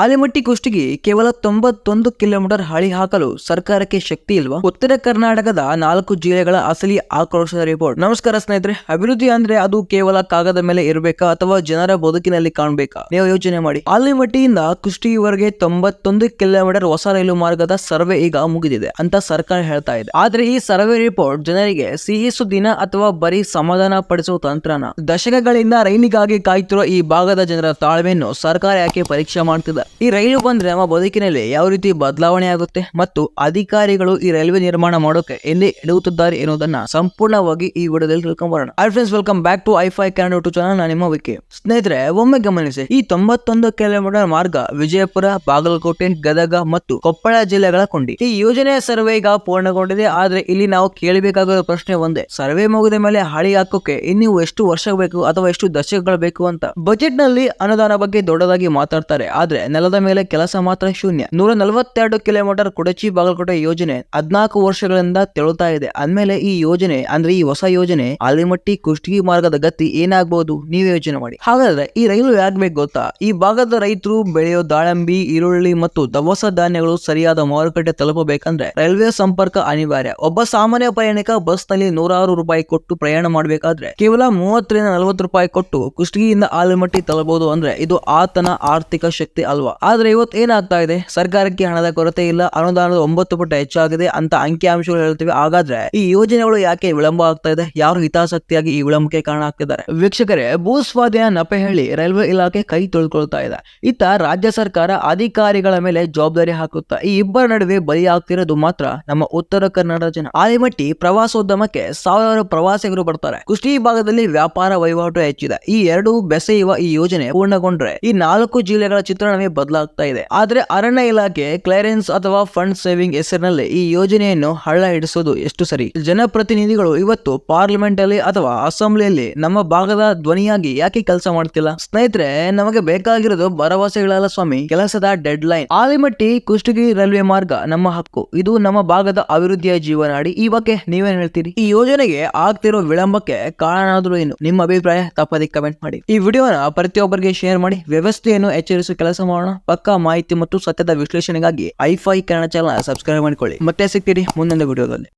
ಆಲಿಮಟ್ಟಿ ಕುಷ್ಟಿಗೆ ಕೇವಲ ತೊಂಬತ್ತೊಂದು ಕಿಲೋಮೀಟರ್ ಹಳಿ ಹಾಕಲು ಸರ್ಕಾರಕ್ಕೆ ಶಕ್ತಿ ಇಲ್ವಾ? ಉತ್ತರ ಕರ್ನಾಟಕದ ನಾಲ್ಕು ಜಿಲ್ಲೆಗಳ ಅಸಲಿ ಆಕ್ರೋಶದ ರಿಪೋರ್ಟ್ ನಮಸ್ಕಾರ ಸ್ನೇಹಿತರೆ, ಅಭಿವೃದ್ಧಿ ಅಂದ್ರೆ ಅದು ಕೇವಲ ಕಾಗದ ಮೇಲೆ ಇರಬೇಕಾ ಅಥವಾ ಜನರ ಬದುಕಿನಲ್ಲಿ ಕಾಣಬೇಕಾ? ನೀವು ಯೋಚನೆ ಮಾಡಿ. ಆಲಿಮಟ್ಟಿಯಿಂದ ಕುಷ್ಟಿವರೆಗೆ ತೊಂಬತ್ತೊಂದು ಕಿಲೋಮೀಟರ್ ಹೊಸ ರೈಲು ಮಾರ್ಗದ ಸರ್ವೆ ಈಗ ಮುಗಿದಿದೆ ಅಂತ ಸರ್ಕಾರ ಹೇಳ್ತಾ ಇದೆ. ಆದ್ರೆ ಈ ಸರ್ವೆ ರಿಪೋರ್ಟ್ ಜನರಿಗೆ ಸಿಹಿಸು ದಿನ ಅಥವಾ ಬರೀ ಸಮಾಧಾನ ಪಡಿಸುವ ತಂತ್ರನ? ದಶಕಗಳಿಂದ ರೈಲಿಗಾಗಿ ಕಾಯ್ತಿರೋ ಈ ಭಾಗದ ಜನರ ತಾಳ್ಮೆಯನ್ನು ಸರ್ಕಾರ ಯಾಕೆ ಪರೀಕ್ಷೆ ಮಾಡ್ತಿದೆ? ಈ ರೈಲು ಬಂದ್ರೆ ನಮ್ಮ ಬದುಕಿನಲ್ಲಿ ಯಾವ ರೀತಿ ಬದಲಾವಣೆ ಆಗುತ್ತೆ ಮತ್ತು ಅಧಿಕಾರಿಗಳು ಈ ರೈಲ್ವೆ ನಿರ್ಮಾಣ ಮಾಡೋಕೆ ಎಲ್ಲಿ ಎಡುತ್ತಿದ್ದಾರೆ ಎನ್ನುವುದನ್ನ ಸಂಪೂರ್ಣವಾಗಿ ಈ ವಿಡಿಯೋದಲ್ಲಿ ತಿಳ್ಕೊಂಡ್ಬರೋಣ ಫ್ರೆಂಡ್ಸ್ ವೆಲ್ಕಮ್ ಬ್ಯಾಕ್ ಟು ಐ ಫೈ ಕ್ಯಾನ್ ಟು ಚಾನಲ್ ನಾನು ನಿಮ್ಮ ವಿಕಿ ಸ್ನೇಹಿತರೆ, ಒಮ್ಮೆ ಗಮನಿಸಿ, ಈ ತೊಂಬತ್ತೊಂದು ಕಿಲೋಮೀಟರ್ ಮಾರ್ಗ ವಿಜಯಪುರ, ಬಾಗಲಕೋಟೆ, ಗದಗ ಮತ್ತು ಕೊಪ್ಪಳ ಜಿಲ್ಲೆಗಳ ಕೊಂಡಿ. ಈ ಯೋಜನೆಯ ಸರ್ವೆ ಈಗ ಪೂರ್ಣಗೊಂಡಿದೆ. ಆದ್ರೆ ಇಲ್ಲಿ ನಾವು ಕೇಳಬೇಕಾಗಿರೋ ಪ್ರಶ್ನೆ ಒಂದೇ. ಸರ್ವೆ ಮುಗಿದ ಮೇಲೆ ಹಾಳಿ ಹಾಕೋಕೆ ಇನ್ನೂ ಎಷ್ಟು ವರ್ಷ ಬೇಕು ಅಥವಾ ಎಷ್ಟು ದಶಕಗಳು ಬೇಕು ಅಂತ? ಬಜೆಟ್ನಲ್ಲಿ ಅನುದಾನ ಬಗ್ಗೆ ದೊಡ್ಡದಾಗಿ ಮಾತಾಡ್ತಾರೆ. ಆದ್ರೆ ನೆಲದ ಮೇಲೆ ಕೆಲಸ ಮಾತ್ರ ಶೂನ್ಯ. ನೂರ ನಲವತ್ತೆರಡು ಕಿಲೋಮೀಟರ್ ಕೊಡಚಿ ಬಾಗಲಕೋಟೆ ಯೋಜನೆ ಹದ್ನಾಲ್ಕು ವರ್ಷಗಳಿಂದ ತೆಳುತ್ತಾ ಇದೆ. ಅಂದ್ಮೇಲೆ ಈ ಯೋಜನೆ, ಅಂದ್ರೆ ಈ ಹೊಸ ಯೋಜನೆ ಆಲಿಮಟ್ಟಿ ಕುಷ್ಟಗಿ ಮಾರ್ಗದ ಗತಿ ಏನಾಗಬಹುದು ನೀವೇ ಯೋಜನೆ ಮಾಡಿ. ಹಾಗಾದ್ರೆ ಈ ರೈಲು ಯಾಗ್ಬೇಕು ಗೊತ್ತಾ? ಈ ಭಾಗದ ರೈತರು ಬೆಳೆಯೋ ದಾಳಂಬಿ, ಈರುಳ್ಳಿ ಮತ್ತು ದವಸ ಧಾನ್ಯಗಳು ಸರಿಯಾದ ಮಾರುಕಟ್ಟೆ ತಲುಪಬೇಕಂದ್ರೆ ರೈಲ್ವೆ ಸಂಪರ್ಕ ಅನಿವಾರ್ಯ. ಒಬ್ಬ ಸಾಮಾನ್ಯ ಪ್ರಯಾಣಿಕ ಬಸ್ನಲ್ಲಿ ನೂರಾರು ರೂಪಾಯಿ ಕೊಟ್ಟು ಪ್ರಯಾಣ ಮಾಡಬೇಕಾದ್ರೆ ಕೇವಲ ಮೂವತ್ತರಿಂದ ನಲವತ್ತು ರೂಪಾಯಿ ಕೊಟ್ಟು ಕುಷ್ಟಗಿಯಿಂದ ಆಲಿಮಟ್ಟಿ ತಲುಪಬಹುದು ಅಂದ್ರೆ ಇದು ಆತನ ಆರ್ಥಿಕ ಶಕ್ತಿ ಅಲ್ವಾ? ಆದ್ರೆ ಇವತ್ತು ಏನಾಗ್ತಾ ಇದೆ? ಸರ್ಕಾರಕ್ಕೆ ಹಣದ ಕೊರತೆ ಇಲ್ಲ, ಅನುದಾನದ ಒಂಬತ್ತು ಪಟ್ಟು ಹೆಚ್ಚಾಗಿದೆ ಅಂತ ಅಂಕಿಅಂಶಗಳು ಹೇಳ್ತೀವಿ ಹಾಗಾದ್ರೆ ಈ ಯೋಜನೆಗಳು ಯಾಕೆ ವಿಳಂಬ ಆಗ್ತಾ ಇದೆ? ಯಾರು ಹಿತಾಸಕ್ತಿಯಾಗಿ ಈ ವಿಳಂಬಕ್ಕೆ ಕಾರಣ ಆಗ್ತಿದ್ದಾರೆ? ವೀಕ್ಷಕರೇ ಭೂಸ್ವಾಧೀನ ನಪೆ ಹೇಳಿ ರೈಲ್ವೆ ಇಲಾಖೆ ಕೈ ತೊಳ್ಕೊಳ್ತಾ ಇದೆ. ಇತ್ತ ರಾಜ್ಯ ಸರ್ಕಾರ ಅಧಿಕಾರಿಗಳ ಮೇಲೆ ಜವಾಬ್ದಾರಿ ಹಾಕುತ್ತಾ ಈ ಇಬ್ಬರ ನಡುವೆ ಬಲಿಯಾಗ್ತಿರೋದು ಮಾತ್ರ ನಮ್ಮ ಉತ್ತರ ಕರ್ನಾಟಕ ಜನ. ಆಲಿಮಟ್ಟಿ ಪ್ರವಾಸೋದ್ಯಮಕ್ಕೆ ಸಾವಿರಾರು ಪ್ರವಾಸಿಗರು ಬರ್ತಾರೆ. ಕುಷ್ಟಿ ಭಾಗದಲ್ಲಿ ವ್ಯಾಪಾರ ವಹಿವಾಟು ಹೆಚ್ಚಿದೆ. ಈ ಎರಡು ಬೆಸೆಯುವ ಈ ಯೋಜನೆ ಪೂರ್ಣಗೊಂಡ್ರೆ ಈ ನಾಲ್ಕು ಜಿಲ್ಲೆಗಳ ಚಿತ್ರಣವೇ ಬದಲಾಗ್ತಾ ಇದೆ. ಆದ್ರೆ ಅರಣ್ಯ ಇಲಾಖೆ ಕ್ಲಿಯರೆನ್ಸ್ ಅಥವಾ ಫಂಡ್ ಸೇವಿಂಗ್ ಹೆಸರಿನಲ್ಲಿ ಈ ಯೋಜನೆಯನ್ನು ಹಳ್ಳ ಹಿಡಿಸೋದು ಎಷ್ಟು ಸರಿ? ಜನಪ್ರತಿನಿಧಿಗಳು ಇವತ್ತು ಪಾರ್ಲಿಮೆಂಟ್ ಅಲ್ಲಿ ಅಥವಾ ಅಸೆಂಬ್ಲಿಯಲ್ಲಿ ನಮ್ಮ ಭಾಗದ ಧ್ವನಿಯಾಗಿ ಯಾಕೆ ಕೆಲಸ ಮಾಡ್ತಿಲ್ಲ? ಸ್ನೇಹಿತರೆ, ನಮಗೆ ಬೇಕಾಗಿರೋದು ಭರವಸೆಗಳಲ್ಲ ಸ್ವಾಮಿ. ಕೆಲಸದ deadline Alimatti Kushtagi railway ಮಾರ್ಗ ನಮ್ಮ ಹಕ್ಕು. ಇದು ನಮ್ಮ ಭಾಗದ ಅಭಿವೃದ್ಧಿಯ ಜೀವನಾಡಿ. ಈ ಬಗ್ಗೆ ನೀವೇನ್ ಹೇಳ್ತೀರಿ? ಈ ಯೋಜನೆಗೆ ಆಗ್ತಿರೋ ವಿಳಂಬಕ್ಕೆ ಕಾರಣಾದ್ರೂ ಏನು? ನಿಮ್ಮ ಅಭಿಪ್ರಾಯ ತಪ್ಪದೆ ಕಮೆಂಟ್ ಮಾಡಿ. ಈ ವಿಡಿಯೋನ ಪ್ರತಿಯೊಬ್ಬರಿಗೆ ಶೇರ್ ಮಾಡಿ. ವ್ಯವಸ್ಥೆಯನ್ನು ಎಚ್ಚರಿಸುವ ಕೆಲಸ ಮಾಡೋಣ ಪಕ್ಕಾ ಮಾಹಿತಿ ಮತ್ತು ಸತ್ಯದ ವಿಶ್ಲೇಷಣೆಗಾಗಿ ಐಫೈ ಕನ್ನಡ ಚಾನಲ್ ಸಬ್ಸ್ಕ್ರೈಬ್ ಮಾಡಿಕೊಳ್ಳಿ. ಮತ್ತೆ ಸಿಗ್ತೀರಿ ಮುಂದಿನ ವಿಡಿಯೋದಲ್ಲಿ